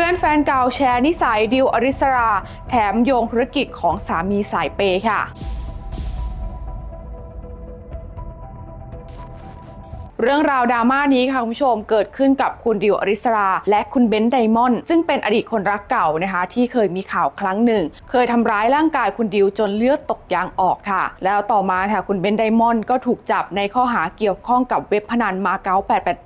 พื่อนแฟนเก่าแชร์นิสัยดิวอริสรา แถมโยงธุรกิจของสามีสายเปย์ค่ะ เรื่องราวดราม่านี้ค่ะคุณผู้ชมเกิดขึ้นกับคุณดิวอริสรา และคุณเบนซ์ไดมอนด์ซึ่งเป็นอดีตคนรักเก่านะคะ ที่เคยมีข่าวครั้งหนึ่ง เคยทำร้ายร่างกายคุณดิวจนเลือดตกยางออกค่ะ แล้วต่อมาค่ะคุณเบนซ์ไดมอนด์ก็ถูกจับในข้อหาเกี่ยวข้องกับเว็บพนันมาเก๊า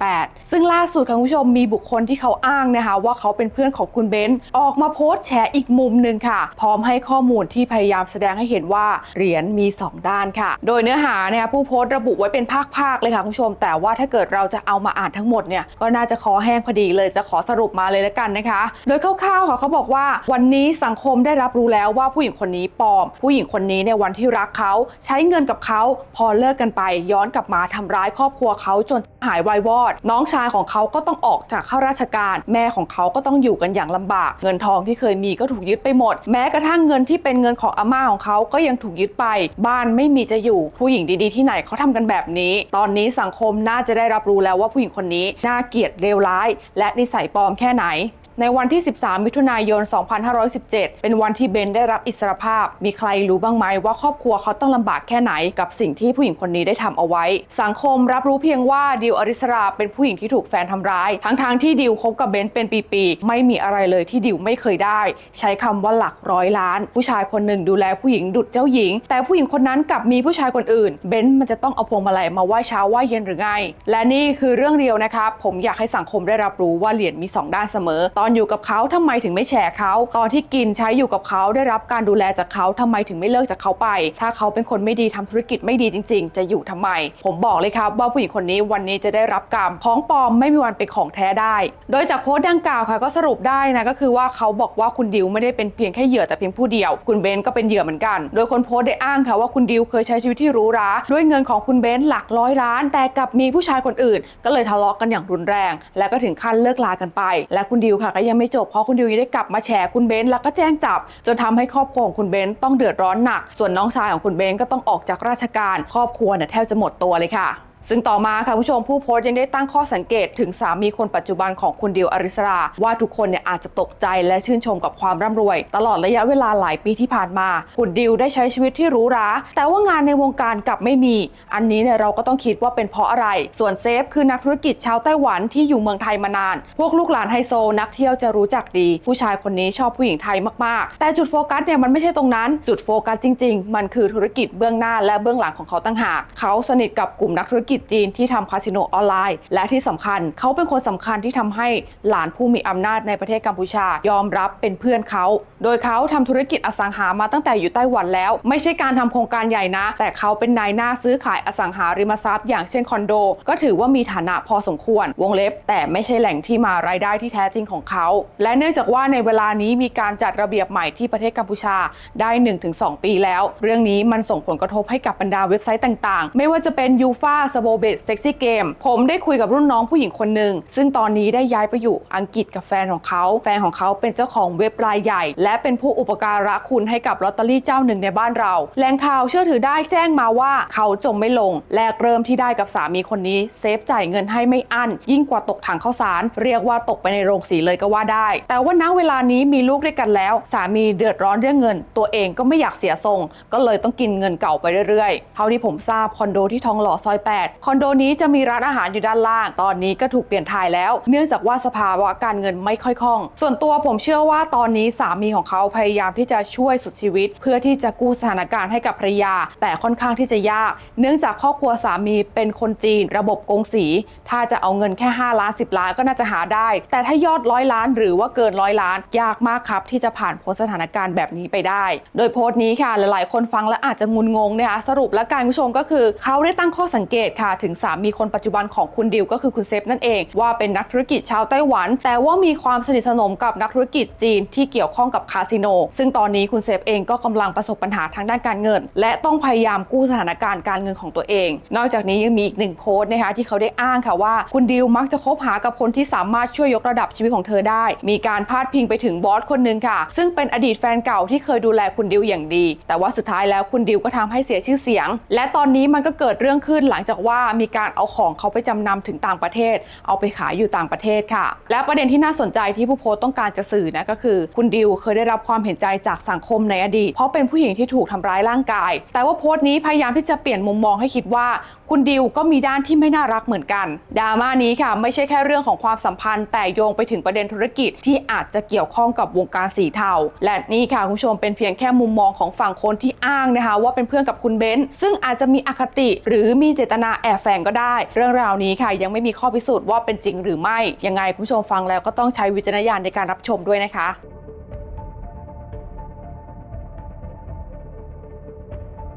888 ซึ่งล่าสุดค่ะคุณผู้ชมมีบุคคลที่เขาอ้างนะคะ ว่าเขาเป็นเพื่อนของคุณเบนซ์ออกมาโพสต์แชร์อีกมุมหนึ่งค่ะ พร้อมให้ข้อมูลที่พยายามแสดงให้เห็นว่าเหรียญมีสองด้านค่ะ โดยเนื้อหาเนี่ยผู้โพสต์ระบุไว้เป็นภาคๆเลยค่ะคุณผู้ชมแต่ว่าถ้าเกิดเราจะเอามาอ่านทั้งหมดเนี่ยก็น่าจะคอแห้งพอดีเลยจะขอสรุปมาเลยแล้วกันนะคะ โดยคร่าวๆค่ะเขาบอกว่าวันนี้สังคมได้รับรู้แล้วว่าผู้หญิงคนนี้ปลอม ผู้หญิงคนนี้ในวันที่รักเขาใช้เงินกับเขาพอเลิกกันไปย้อนกลับมาทำร้ายครอบครัวเขาจนหายวายวอด น้องชายของเขาก็ต้องออกจากข้าราชการ แม่ของเขาก็ต้องอยู่กันอย่างลำบาก เงินทองที่เคยมีก็ถูกยึดไปหมด แม้กระทั่งเงินที่เป็นเงินของอาม่าของเขาก็ยังถูกยึดไป บ้านไม่มีจะอยู่ ผู้หญิงดีๆที่ไหนเขาทำกันแบบนี้ ตอนนี้สังคมน่าจะได้รับรู้แล้วว่าผู้หญิงคนนี้น่าเกลียดเลวร้าย และนิสัยปลอมแค่ไหน ในวันที่ 13 มิถุนายน 2517 เป็นวันที่เบนได้รับอิสรภาพ มีใครรู้บ้างไหมว่าครอบครัวเขาต้องลำบากแค่ไหนกับสิ่งที่ผู้หญิงคนนี้ได้ทำเอาไว้ สังคมรับรู้เพียงว่าดิวอริสราเป็นผู้หญิงที่ถูกแฟนทำร้าย ทั้งๆทที่ดิวคบกับเบนเป็นปีๆไม่มีอะไรเลยที่ดิวไม่เคยได้ ใช้คำว่าหลักร้อยล้าน ผู้ชายคนหนึ่งดูแลผู้หญิงดุจเจ้าหญิง แต่ผู้หญิงคนนั้นกลับมีผู้ชายคนอื่น เบนมันจะต้องเอาพวงมาลัยมาไหว้เช้าไหว้เย็นหรือไงและนี่คือเรื่องเดียวนะครับผมอยากให้สังคมได้รับรู้ว่าเหรียญมีสองด้านเสมอ ตอนอยู่กับเขาทำไมถึงไม่แชร์เขาตอนที่กินใช้อยู่กับเขาได้รับการดูแลจากเขาทำไมถึงไม่เลิกจากเขาไป ถ้าเขาเป็นคนไม่ดีทำธุรกิจไม่ดีจริง ๆ จะอยู่ทำไม ผมบอกเลยครับว่าผู้หญิงคนนี้วันนี้จะได้รับกรรมของปลอมไม่มีวันเป็นของแท้ได้ โดยจากโพสต์ดังกล่าวค่ะก็สรุปได้นะก็คือว่าเขาบอกว่าคุณดิวไม่ได้เป็นเพียงแค่เหยื่อแต่เพียงผู้เดียว คุณเบนก็เป็นเหยื่อเหมือนกัน โดยคนโพสต์ได้อ้างค่ะว่าคุณดิวเคยใช้ชีวิตที่หรูหราด้วยเงินของคุณเบนหลักร้อยล้าน แต่กับมีผู้ชายคนอื่น ก็เลยทะเลาะกันอย่างรุนแรง และก็ถึงขั้นเลิกลากันไป และคุณดิวค่ะก็ยังไม่จบเพราะคุณดิวยังได้กลับมาแฉคุณเบนแล้วก็แจ้งจับ จนทำให้ครอบครัวของคุณเบนต้องเดือดร้อนหนัก ส่วนน้องชายของคุณเบนก็ต้องออกจากราชการ ครอบครัวเนี่ยแทบจะหมดตัวเลยค่ะ ซึ่งต่อมาค่ะผู้ชมผู้โพสต์ยังได้ตั้งข้อสังเกตถึงสามีคนปัจจุบันของคุณดิวอริสรา ว่าทุกคนเนี่ยอาจจะตกใจและชื่นชมกับความร่ำรวย ตลอดระยะเวลาหลายปีที่ผ่านมา คุณดิวได้ใช้ชีวิตที่หรูหราแต่ว่างานในวงการกลับไม่มี อันนี้เนี่ยเราก็ต้องคิดว่าเป็นเพราะอะไร ส่วนเซฟคือนักธุรกิจชาวไต้หวันที่อยู่เมืองไทยมานาน พวกลูกหลานไฮโซนักเที่ยวจะรู้จักดี ผู้ชายคนนี้ชอบผู้หญิงไทยมากๆ แต่จุดโฟกัสเนี่ยมันไม่ใช่ตรงนั้น จุดโฟกัสจริง ๆ มันคือธุรกิจเบื้องหน้าและเบื้องหลังของเขาตั้งหากเขาสนิทกับกลุ่มนักธุรกิจจีนที่ทำคาสิโนออนไลน์ และที่สำคัญเขาเป็นคนสำคัญที่ทำให้หลานผู้มีอำนาจในประเทศกัมพูชายอมรับเป็นเพื่อนเขา โดยเขาทำธุรกิจอสังหามาตั้งแต่อยู่ไต้หวันแล้ว ไม่ใช่การทำโครงการใหญ่นะ แต่เขาเป็นนายหน้าซื้อขายอสังหาริมทรัพย์อย่างเช่นคอนโด ก็ถือว่ามีฐานะพอสมควร วงเล็บ แต่ไม่ใช่แหล่งที่มารายได้ที่แท้จริงของเขา และเนื่องจากว่าในเวลานี้มีการจัดระเบียบใหม่ที่ประเทศกัมพูชาได้ 1-2 ปีแล้ว เรื่องนี้มันส่งผลกระทบให้กับบรรดาเว็บไซต์ต่าง ๆ ไม่ว่าจะเป็นยูฟาสโบเบตเซ็กซี่เกมผมได้คุยกับรุ่นน้องผู้หญิงคนหนึ่งซึ่งตอนนี้ได้ย้ายไปอยู่อังกฤษกับแฟนของเขา แฟนของเขาเป็นเจ้าของเว็บรายใหญ่ และเป็นผู้อุปการะคุณให้กับลอตเตอรี่เจ้าหนึ่งในบ้านเราแหล่งข่าวเชื่อถือได้แจ้งมาว่าเขาจมไม่ลง แลกเริ่มที่ได้กับสามีคนนี้เซฟจ่ายเงินให้ไม่อั้น ยิ่งกว่าตกถังข้าวสาร เรียกว่าตกไปในโรงสีเลยก็ว่าได้ แต่ว่าณเวลานี้มีลูกด้วยกันแล้ว สามีเดือดร้อนเรื่องเงิน ตัวเองก็ไม่อยากเสียทรง ก็เลยต้องกินเงินเก่าไปเรื่อยๆเท่าที่ผมทราบคอนโดที่ทองหล่อซอย 8คอนโดนี้จะมีร้านอาหารอยู่ด้านล่าง ตอนนี้ก็ถูกเปลี่ยนถ่ายแล้ว เนื่องจากว่าสภาวะการเงินไม่ค่อยคล่อง ส่วนตัวผมเชื่อว่าตอนนี้สามีของเขาพยายามที่จะช่วยสุดชีวิต เพื่อที่จะกู้สถานการณ์ให้กับภรรยา แต่ค่อนข้างที่จะยาก เนื่องจากครอบครัวสามีเป็นคนจีน ระบบกงสี ถ้าจะเอาเงินแค่ 5 ล้าน 10 ล้านก็น่าจะหาได้ แต่ถ้ายอดร้อยล้าน หรือว่าเกินร้อยล้าน ยากมากครับ ที่จะผ่านพ้นสถานการณ์แบบนี้ไปได้ โดยโพสต์นี้ค่ะหลาย ๆ คนฟังแล้วอาจจะงุนงงนะคะสรุปและการผู้ชมก็คือเขาได้ตั้งข้อสังเกตค่ะถึงสามีคนปัจจุบันของคุณดิวก็คือคุณเซฟนั่นเองว่าเป็นนักธุรกิจชาวไต้หวัน แต่ว่ามีความสนิทสนมกับนักธุรกิจจีนที่เกี่ยวข้องกับคาสิโน ซึ่งตอนนี้คุณเซฟเองก็กำลังประสบปัญหาทางด้านการเงิน และต้องพยายามกู้สถานการณ์การเงินของตัวเอง นอกจากนี้ยังมีอีกหนึ่งโพสต์นะคะที่เขาได้อ้างค่ะว่าคุณดิวมักจะคบหากับคนที่สามารถช่วยยกระดับชีวิตของเธอได้ มีการพาดพิงไปถึงบอสคนหนึ่งค่ะ ซึ่งเป็นอดีตแฟนเก่าที่เคยดูแลคุณดิวอย่างดี แต่ว่าสุดท้ายแล้วคุณดิวก็ทำให้เสียชื่อเสียง และตอนนี้มันก็เกิดเรื่องขึ้นหลังจากว่ามีการเอาของเขาไปจำนำถึงต่างประเทศ เอาไปขายอยู่ต่างประเทศค่ะ และประเด็นที่น่าสนใจที่ผู้โพสต์ต้องการจะสื่อนะก็คือ คุณดิวเคยได้รับความเห็นใจจากสังคมในอดีต เพราะเป็นผู้หญิงที่ถูกทำร้ายร่างกาย แต่ว่าโพสต์นี้พยายามที่จะเปลี่ยนมุมมองให้คิดว่า คุณดิวก็มีด้านที่ไม่น่ารักเหมือนกันดราม่านี้ค่ะ ไม่ใช่แค่เรื่องของความสัมพันธ์ แต่โยงไปถึงประเด็นธุรกิจที่อาจจะเกี่ยวข้องกับวงการสีเทาและนี่ค่ะคุณผู้ชมเป็นเพียงแค่มุมมองของฝั่งคนที่อ้างนะคะ ว่าเป็นเพื่อนกับคุณเบนซ์ซึ่งอาจจะมีอคติหรือมีเจตนาแอบแฝงก็ได้ เรื่องราวนี้ค่ะ ยังไม่มีข้อพิสูจน์ว่าเป็นจริงหรือไม่ยังไงคุณผู้ชมฟังแล้วก็ต้องใช้วิจารณญาณในการรับชมด้วยนะคะ